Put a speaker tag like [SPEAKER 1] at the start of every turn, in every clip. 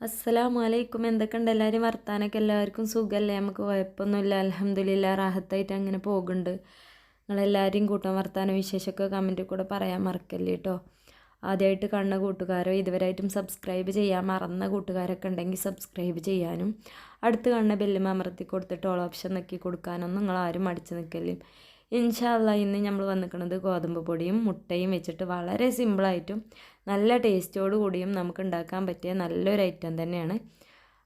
[SPEAKER 1] അസ്സലാമു അലൈക്കും എന്തൊക്കെയുണ്ട്? എല്ലാവരും വർത്താനൊക്കെ? എല്ലാവർക്കും സുഖമല്ലേ നമുക്ക് കുഴപ്പമൊന്നുമില്ല. അലഹമ്മദില്ല റാഹത്തായിട്ട് അങ്ങനെ പോകുന്നുണ്ട്. നിങ്ങളെല്ലാവരും കൂട്ടം വർത്താന വിശേഷമൊക്കെ കമന്റിൽ കൂടെ പറയാൻ മറക്കല്ലേ കേട്ടോ ആദ്യമായിട്ട് കണ്ട കൂട്ടുകാരോ ഇതുവരെയായിട്ടും സബ്സ്ക്രൈബ് ചെയ്യാൻ മറന്ന കൂട്ടുകാരൊക്കെ ഉണ്ടെങ്കിൽ സബ്സ്ക്രൈബ് ചെയ്യാനും. അടുത്ത് കണ്ട ബെല്ലും അമർത്തി കൊടുത്തിട്ട് ഓൾ ഓപ്ഷൻ നോക്കി കൊടുക്കാനൊന്നും നിങ്ങൾ ആരും നിൽക്കല്ലേ? ഇൻഷാല്ല ഇന്ന് നമ്മൾ വന്നിരിക്കുന്നത് ഗോതമ്പ് പൊടിയും മുട്ടയും വെച്ചിട്ട് വളരെ സിമ്പിളായിട്ടും നല്ല ടേസ്റ്റോടു കൂടിയും നമുക്ക് ഉണ്ടാക്കാൻ പറ്റിയ നല്ലൊരു ഐറ്റം തന്നെയാണ്.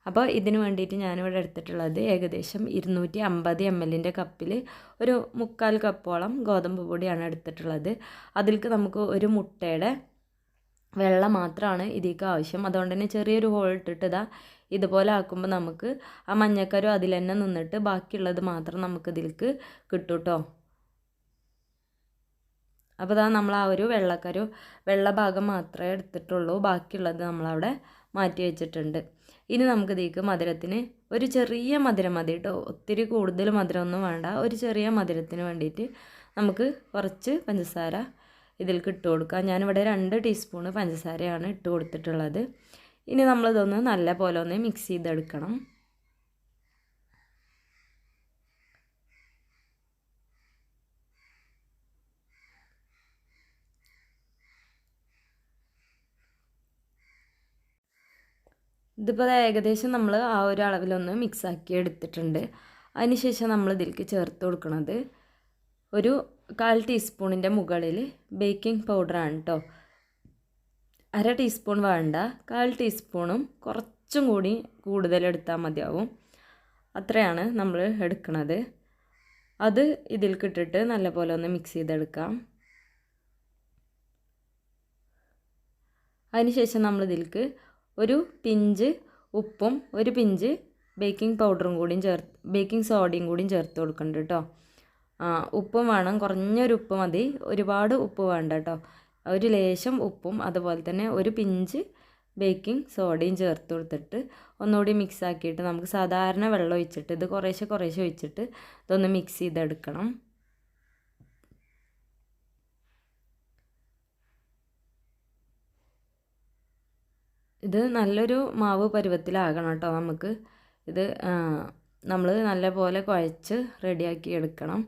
[SPEAKER 1] അപ്പോൾ ഇതിന് വേണ്ടിയിട്ട് ഞാനിവിടെ എടുത്തിട്ടുള്ളത് ഏകദേശം ഇരുന്നൂറ്റി അമ്പത് എം എല്ലിന്റെ കപ്പിൽ ഒരു മുക്കാൽ കപ്പോളം ഗോതമ്പ് പൊടിയാണ് എടുത്തിട്ടുള്ളത്. അതിലേക്ക് നമുക്ക് ഒരു മുട്ടയുടെ വെള്ളം മാത്രമാണ് ഇതിലേക്ക് ആവശ്യം. അതുകൊണ്ട് തന്നെ ചെറിയൊരു ഹോൾ ഇട്ടിട്ട് ഇതാ ഇതുപോലെ ആക്കുമ്പോൾ നമുക്ക് ആ മഞ്ഞക്കരും അതിൽ തന്നെ നിന്നിട്ട് ബാക്കിയുള്ളത് മാത്രം നമുക്ക് കിട്ടും കേട്ടോ അപ്പോൾ അതാ നമ്മൾ ആ ഒരു വെള്ളക്കരു വെള്ള ഭാഗം മാത്രമേ എടുത്തിട്ടുള്ളൂ. ബാക്കിയുള്ളത് നമ്മളവിടെ മാറ്റി വെച്ചിട്ടുണ്ട്. ഇനി നമുക്ക് ഇതിലേക്ക് മധുരത്തിന് ഒരു ചെറിയ മധുരം മതി കേട്ടോ ഒത്തിരി കൂടുതൽ മധുരമൊന്നും വേണ്ട. ഒരു ചെറിയ മധുരത്തിന് വേണ്ടിയിട്ട് നമുക്ക് കുറച്ച് പഞ്ചസാര ഇതിലേക്ക് ഇട്ട് കൊടുക്കാം. ഞാനിവിടെ രണ്ട് ടീസ്പൂണ് പഞ്ചസാരയാണ് ഇട്ട് കൊടുത്തിട്ടുള്ളത്. ഇനി നമ്മളിതൊന്ന് നല്ല പോലെ ഒന്ന് മിക്സ് ചെയ്തെടുക്കണം. ഇതിപ്പോൾ ഏകദേശം നമ്മൾ ആ ഒരു അളവിലൊന്ന് മിക്സാക്കി എടുത്തിട്ടുണ്ട്. അതിനുശേഷം നമ്മൾ ഇതിലേക്ക് ചേർത്ത് കൊടുക്കുന്നത് ഒരു കാൽ ടീസ്പൂണിന്റെ മുകളിൽ ബേക്കിംഗ് പൗഡറാണ് കേട്ടോ അര ടീസ്പൂൺ വേണ്ട. കാൽ ടീസ്പൂണും കുറച്ചും കൂടി കൂടുതൽ എടുത്താൽ മതിയാവും. അത്രയാണ് നമ്മൾ എടുക്കുന്നത് അത് ഇതിൽ കിട്ടിട്ട് നല്ലപോലെ ഒന്ന് മിക്സ് ചെയ്തെടുക്കാം. അതിനുശേഷം നമ്മൾ ഇതിലേക്ക് ഒരു പിഞ്ച് ഉപ്പും ഒരു പിഞ്ച് ബേക്കിംഗ് പൗഡറും കൂടിയും ചേർത്ത് ബേക്കിംഗ് സോഡയും കൂടിയും ചേർത്ത് കൊടുക്കുന്നുണ്ട് കേട്ടോ ഉപ്പും വേണം. കുറഞ്ഞൊരു ഉപ്പ് മതി. ഒരുപാട് ഉപ്പ് വേണ്ട കേട്ടോ ഒരു ലേശം ഉപ്പും അതുപോലെ തന്നെ ഒരു പിഞ്ച് ബേക്കിംഗ് സോഡയും ചേർത്ത് കൊടുത്തിട്ട് ഒന്നുകൂടി മിക്സ് ആക്കിയിട്ട് നമുക്ക് സാധാരണ വെള്ളം ഒഴിച്ചിട്ട് ഇത് കുറേശ്ശെ കുറേശ്ശെ ഒഴിച്ചിട്ട് ഇതൊന്ന് മിക്സ് ചെയ്തെടുക്കണം. ഇത് നല്ലൊരു മാവ് പരുവത്തിലാകണം കേട്ടോ നമുക്ക്. ഇത് നമ്മൾ നല്ലപോലെ കുഴച്ച് റെഡിയാക്കി എടുക്കണം.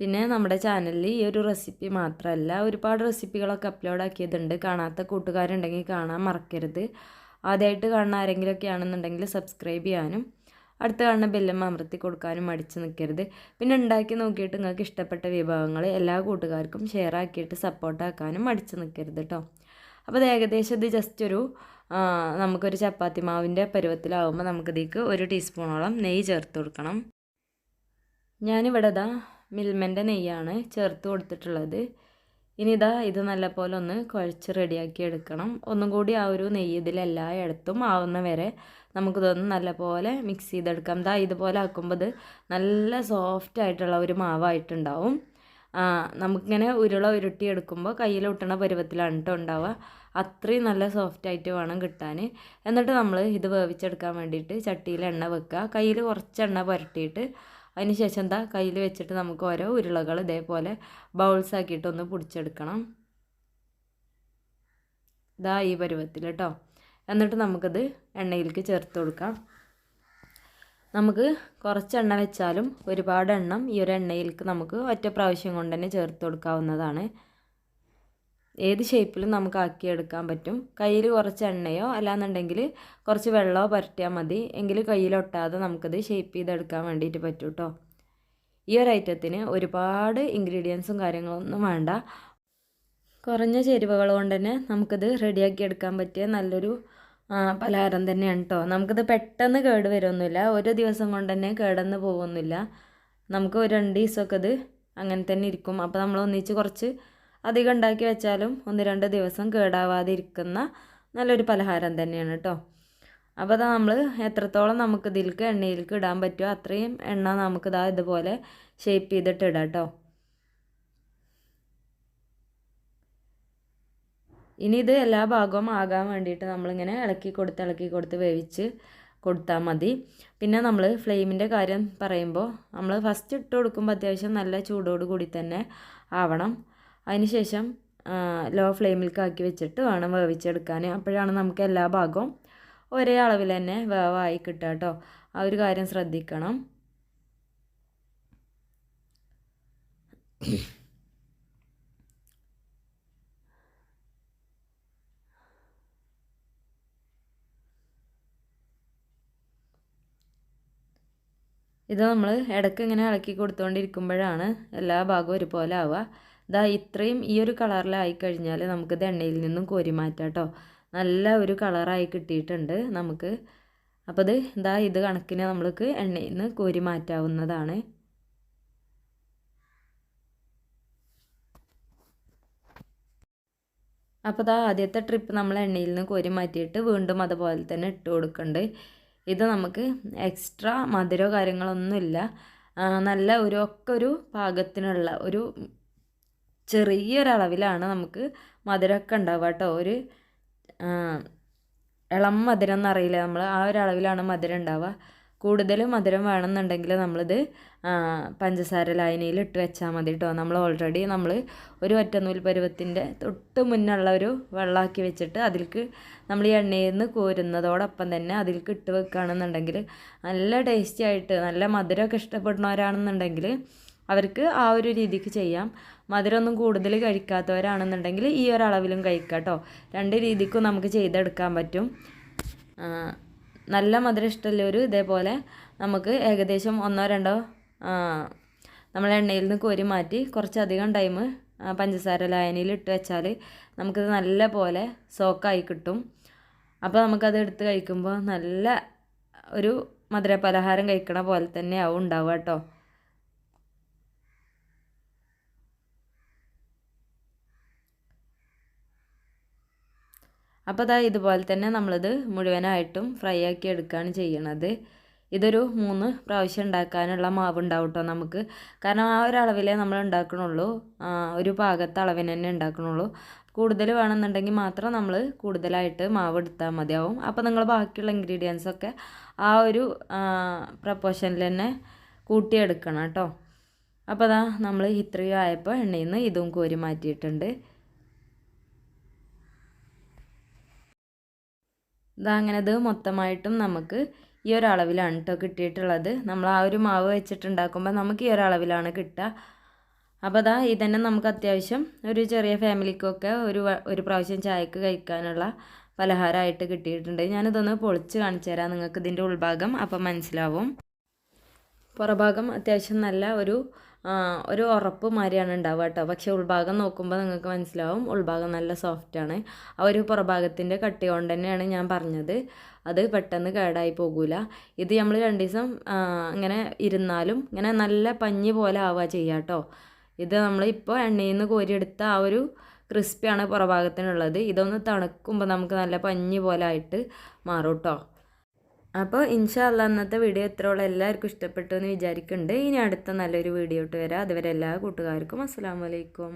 [SPEAKER 1] പിന്നെ നമ്മുടെ ചാനലിൽ ഈ ഒരു റെസിപ്പി മാത്രമല്ല ഒരുപാട് റെസിപ്പികളൊക്കെ അപ്ലോഡ് ആക്കിയതുണ്ട്. കാണാത്ത കൂട്ടുകാരുണ്ടെങ്കിൽ കാണാൻ മറക്കരുത്. ആദ്യമായിട്ട് കാണുന്ന ആരെങ്കിലുമൊക്കെ ആണെന്നുണ്ടെങ്കിൽ സബ്സ്ക്രൈബ് ചെയ്യാനും അടുത്ത കാണുന്ന ബെല്ലം അമർത്തി കൊടുക്കാനും മടിച്ചു നിൽക്കരുത് പിന്നെ ഉണ്ടാക്കി നോക്കിയിട്ട് നിങ്ങൾക്ക് ഇഷ്ടപ്പെട്ട വിഭവങ്ങൾ എല്ലാ കൂട്ടുകാർക്കും ഷെയർ ആക്കിയിട്ട് സപ്പോർട്ടാക്കാനും മടിച്ചു നിൽക്കരുത് കേട്ടോ അപ്പോൾ അത് ഏകദേശം ഇത് ജസ്റ്റ് ഒരു നമുക്കൊരു ചപ്പാത്തി മാവിന്റെ പരുവത്തിലാവുമ്പോൾ നമുക്കിതേക്ക് ഒരു ടീസ്പൂണോളം നെയ്യ് ചേർത്ത് കൊടുക്കണം. ഞാനിവിടെ ഇതാ മിൽമന്റെ നെയ്യാണ് ചേർത്ത് കൊടുത്തിട്ടുള്ളത്. ഇനി ഇതാ ഇത് നല്ലപോലെ ഒന്ന് കുഴച്ച് റെഡിയാക്കി എടുക്കണം. ഒന്നും കൂടി ആ ഒരു നെയ്യ് ഇതിൽ എല്ലായിടത്തും ആവുന്ന വരെ നമുക്കിതൊന്ന് നല്ലപോലെ മിക്സ് ചെയ്തെടുക്കാം. ദാ ഇതുപോലെ ആക്കുമ്പോൾ ഇത് നല്ല സോഫ്റ്റ് ആയിട്ടുള്ള ഒരു മാവായിട്ടുണ്ടാവും. നമുക്കിങ്ങനെ ഉരുള ഉരുട്ടി എടുക്കുമ്പോൾ കയ്യിൽ ഒട്ടണ പരുവത്തിലാണ് കേട്ടോ ഉണ്ടാവുക. അത്രയും നല്ല സോഫ്റ്റ് ആയിട്ട് വേണം കിട്ടാൻ. എന്നിട്ട് നമ്മൾ ഇത് വേവിച്ചെടുക്കാൻ വേണ്ടിയിട്ട് ചട്ടിയിൽ എണ്ണ വെക്കുക. കയ്യിൽ കുറച്ച് എണ്ണ പുരട്ടിയിട്ട് അതിന് ശേഷം എന്താ? കയ്യിൽ വെച്ചിട്ട് നമുക്ക് ഓരോ ഉരുളകൾ ഇതേപോലെ ബൗൾസ് ആക്കിയിട്ട് ഒന്ന് പൊടിച്ചെടുക്കണം. ഇതാ ഈ പരുവത്തിൽ കേട്ടോ. എന്നിട്ട് നമുക്കത് എണ്ണയിലേക്ക് ചേർത്ത് കൊടുക്കാം. നമുക്ക് കുറച്ച് എണ്ണ വെച്ചാലും ഒരുപാട് എണ്ണം ഈ ഒരു എണ്ണയിലേക്ക് നമുക്ക് ഒറ്റ പ്രാവശ്യം കൊണ്ട് തന്നെ ചേർത്ത് കൊടുക്കാവുന്നതാണ്. ഏത് ഷേപ്പിലും നമുക്ക് ആക്കിയെടുക്കാൻ പറ്റും. കയ്യിൽ കുറച്ച് എണ്ണയോ അല്ലാന്നുണ്ടെങ്കിൽ കുറച്ച് വെള്ളമോ പരട്ടിയാൽ മതി. എങ്കിൽ കയ്യിലൊട്ടാതെ നമുക്കത് ഷേപ്പ് ചെയ്തെടുക്കാൻ വേണ്ടിയിട്ട് പറ്റും കേട്ടോ ഈ ഒരു ഐറ്റത്തിന് ഒരുപാട് ഇൻഗ്രീഡിയൻസും കാര്യങ്ങളൊന്നും വേണ്ട. കുറഞ്ഞ ചേരുവകൾ കൊണ്ട് തന്നെ നമുക്കിത് റെഡിയാക്കി എടുക്കാൻ പറ്റിയ നല്ലൊരു പലഹാരം തന്നെയാണ് കേട്ടോ നമുക്കിത് പെട്ടെന്ന് കേട് വരുമൊന്നുമില്ല ഒരു ദിവസം കൊണ്ട് തന്നെ കേടന്ന് പോകുന്നില്ല. നമുക്ക് ഒരു രണ്ട് ദിവസമൊക്കെ ഇത് അങ്ങനെ തന്നെ ഇരിക്കും. അപ്പോൾ നമ്മൾ ഒന്നിച്ച് കുറച്ച് അധികം ഉണ്ടാക്കി വെച്ചാലും ഒന്ന് രണ്ട് ദിവസം കേടാവാതിരിക്കുന്ന നല്ലൊരു പലഹാരം തന്നെയാണ് കേട്ടോ അപ്പോൾ അതാ നമ്മൾ എത്രത്തോളം നമുക്ക് ഇതിലേക്ക് എണ്ണയിലേക്ക് ഇടാൻ പറ്റുമോ അത്രയും എണ്ണ നമുക്കിതാ ഇതുപോലെ ഷേപ്പ് ചെയ്തിട്ട് ഇടാം കേട്ടോ ഇനി ഇത് എല്ലാ ഭാഗവും ആകാൻ വേണ്ടിയിട്ട് നമ്മളിങ്ങനെ ഇളക്കി കൊടുത്ത് ഇളക്കി കൊടുത്ത് വേവിച്ച് കൊടുത്താൽ മതി. പിന്നെ നമ്മൾ ഫ്ലെയിമിന്റെ കാര്യം പറയുമ്പോൾ നമ്മൾ ഫസ്റ്റ് ഇട്ട് കൊടുക്കുമ്പോൾ അത്യാവശ്യം നല്ല ചൂടോട് കൂടി തന്നെ ആവണം. അതിനുശേഷം ലോ ഫ്ലെയിമിലേക്ക് ആക്കി വെച്ചിട്ട് വേണം വേവിച്ചെടുക്കാൻ. അപ്പോഴാണ് നമുക്ക് എല്ലാ ഭാഗവും ഒരേ അളവിൽ തന്നെ വേവായി കിട്ടുക കേട്ടോ ആ ഒരു കാര്യം ശ്രദ്ധിക്കണം. ഇത് നമ്മൾ ഇടയ്ക്ക് ഇങ്ങനെ ഇളക്കി കൊടുത്തുകൊണ്ടിരിക്കുമ്പോഴാണ് എല്ലാ ഭാഗവും ഒരുപോലെ ആവുക. ഇതാ ഇത്രയും ഈ ഒരു കളറിലായി കഴിഞ്ഞാൽ നമുക്കിത് എണ്ണയിൽ നിന്നും കോരി മാറ്റാം കേട്ടോ നല്ല ഒരു കളറായി കിട്ടിയിട്ടുണ്ട് നമുക്ക്. അപ്പോൾ ഇത് ഇതാ ഇത് കണക്കിന് നമ്മൾക്ക് എണ്ണയിൽ നിന്ന് കോരി മാറ്റാവുന്നതാണ്. അപ്പോൾ ഇതാ ആദ്യത്തെ ട്രിപ്പ് നമ്മൾ എണ്ണയിൽ നിന്ന് കോരി മാറ്റിയിട്ട് വീണ്ടും അതുപോലെ തന്നെ ഇട്ട് കൊടുക്കുന്നുണ്ട് ഇത് നമുക്ക് എക്സ്ട്രാ മധുരോ കാര്യങ്ങളൊന്നുമില്ല. നല്ല ഒരു ഒക്കെ ഒരു പാകത്തിനുള്ള ഒരു ചെറിയൊരളവിലാണ് നമുക്ക് മധുരമൊക്കെ ഉണ്ടാവുക കേട്ടോ. ഒരു ഇളം മധുരം എന്നറിയില്ല നമ്മൾ? ആ ഒരു അളവിലാണ് മധുരം ഉണ്ടാവുക. കൂടുതൽ മധുരം വേണമെന്നുണ്ടെങ്കിൽ നമ്മളിത് പഞ്ചസാര ലായനിയിൽ ഇട്ട് വെച്ചാൽ മതി കേട്ടോ. നമ്മൾ ഓൾറെഡി നമ്മൾ ഒരു ഒറ്റനൂൽ പരുവത്തിന്റെ തൊട്ട് മുന്നുള്ള ഒരു വെള്ളമാക്കി വെച്ചിട്ട് അതിൽക്ക് നമ്മൾ ഈ എണ്ണയിൽ നിന്ന് കോരുന്നതോടൊപ്പം തന്നെ അതിൽക്ക് ഇട്ട് വെക്കുകയാണെന്നുണ്ടെങ്കിൽ നല്ല ടേസ്റ്റി ആയിട്ട് നല്ല മധുരമൊക്കെ ഇഷ്ടപ്പെടുന്നവരാണെന്നുണ്ടെങ്കിൽ അവർക്ക് ആ ഒരു രീതിക്ക് ചെയ്യാം. മധുരമൊന്നും കൂടുതൽ കഴിക്കാത്തവരാണെന്നുണ്ടെങ്കിൽ ഈ ഒരളവിലും കഴിക്കാം കേട്ടോ. രണ്ട് രീതിക്കും നമുക്ക് ചെയ്തെടുക്കാൻ പറ്റും. നല്ല മധുരം ഇഷ്ടമുള്ളവർ ഇതേപോലെ നമുക്ക് ഏകദേശം ഒന്നോ രണ്ടോ നമ്മൾ എണ്ണയിൽ നിന്ന് കോരി മാറ്റി കുറച്ചധികം ടൈം പഞ്ചസാര ലായനിയിൽ ഇട്ട് വെച്ചാൽ നമുക്കിത് നല്ല പോലെ സോക്കായി കിട്ടും. അപ്പോൾ നമുക്കത് എടുത്ത് കഴിക്കുമ്പോൾ നല്ല ഒരു മധുര പലഹാരം കഴിക്കണ പോലെ തന്നെ ആവും ഉണ്ടാവുക കേട്ടോ. അപ്പോൾ അതാ ഇതുപോലെ തന്നെ നമ്മളിത് മുഴുവനായിട്ടും ഫ്രൈ ആക്കി എടുക്കുകയാണ് ചെയ്യണത്. ഇതൊരു മൂന്ന് പ്രാവശ്യം ഉണ്ടാക്കാനുള്ള മാവ് ഉണ്ടാവും കേട്ടോ നമുക്ക്. കാരണം ആ ഒരു അളവിലേ നമ്മൾ ഉണ്ടാക്കണുള്ളൂ. ഒരു പാകത്തെ അളവിന് തന്നെ ഉണ്ടാക്കണുള്ളൂ. കൂടുതൽ വേണമെന്നുണ്ടെങ്കിൽ മാത്രം നമ്മൾ കൂടുതലായിട്ട് മാവ് എടുത്താൽ മതിയാവും. അപ്പോൾ നിങ്ങൾ ബാക്കിയുള്ള ഇൻഗ്രീഡിയൻസൊക്കെ ആ ഒരു പ്രപ്പോഷനിൽ തന്നെ കൂട്ടിയെടുക്കണം കേട്ടോ അപ്പോൾ അതാ നമ്മൾ ഇത്രയും ആയപ്പോൾ എണ്ണയിൽ നിന്ന് ഇതും കോരി മാറ്റിയിട്ടുണ്ട്. ഇതാ അങ്ങനെ ഇത് മൊത്തമായിട്ടും നമുക്ക് ഈ ഒരളവിലാണ് കേട്ടോ കിട്ടിയിട്ടുള്ളത്. നമ്മൾ ആ ഒരു മാവ് വെച്ചിട്ടുണ്ടാക്കുമ്പോൾ നമുക്ക് ഈ ഒരളവിലാണ് കിട്ടുക. അപ്പോൾ അതാ തന്നെ നമുക്ക് അത്യാവശ്യം ഒരു ചെറിയ ഫാമിലിക്കൊക്കെ ഒരു ഒരു പ്രാവശ്യം ചായക്ക് കഴിക്കാനുള്ള പലഹാരമായിട്ട് കിട്ടിയിട്ടുണ്ട്. ഞാനിതൊന്ന് പൊളിച്ച് കാണിച്ചു തരാം. നിങ്ങൾക്ക് ഇതിന്റെ ഉൾഭാഗം അപ്പം മനസ്സിലാവും. പുറഭാഗം അത്യാവശ്യം നല്ല ഒരു ഒരു ഉറപ്പ് മാതിരിയാണ് ഉണ്ടാവുക കേട്ടോ. പക്ഷേ ഉൾഭാഗം നോക്കുമ്പോൾ നിങ്ങൾക്ക് മനസ്സിലാവും ഉൾഭാഗം നല്ല സോഫ്റ്റാണ് ആ ഒരു പുറഭാഗത്തിന്റെ കട്ടി കൊണ്ട് തന്നെയാണ് ഞാൻ പറഞ്ഞത്. അത് പെട്ടെന്ന് കേടായി പോകൂല. ഇത് നമ്മൾ രണ്ട് ദിവസം ഇങ്ങനെ ഇരുന്നാലും ഇങ്ങനെ നല്ല പഞ്ഞി പോലെ ആവുക ചെയ്യുക കേട്ടോ. ഇത് നമ്മൾ ഇപ്പോൾ എണ്ണയിൽ നിന്ന് കോരിയെടുത്ത ആ ഒരു ക്രിസ്പിയാണ് പുറഭാഗത്തിനുള്ളത്. ഇതൊന്ന് തണുക്കുമ്പോൾ നമുക്ക് നല്ല പഞ്ഞി പോലെ ആയിട്ട് മാറും കേട്ടോ. അപ്പോൾ ഇൻഷാല്ല അന്നത്തെ വീഡിയോ എത്രയോളം എല്ലാവർക്കും ഇഷ്ടപ്പെട്ടു എന്ന് വിചാരിക്കുന്നുണ്ട് ഇനി അടുത്ത നല്ലൊരു വീഡിയോ ഇട്ട് വരാം. അതുവരെ എല്ലാ കൂട്ടുകാർക്കും അസ്സാം വലൈക്കും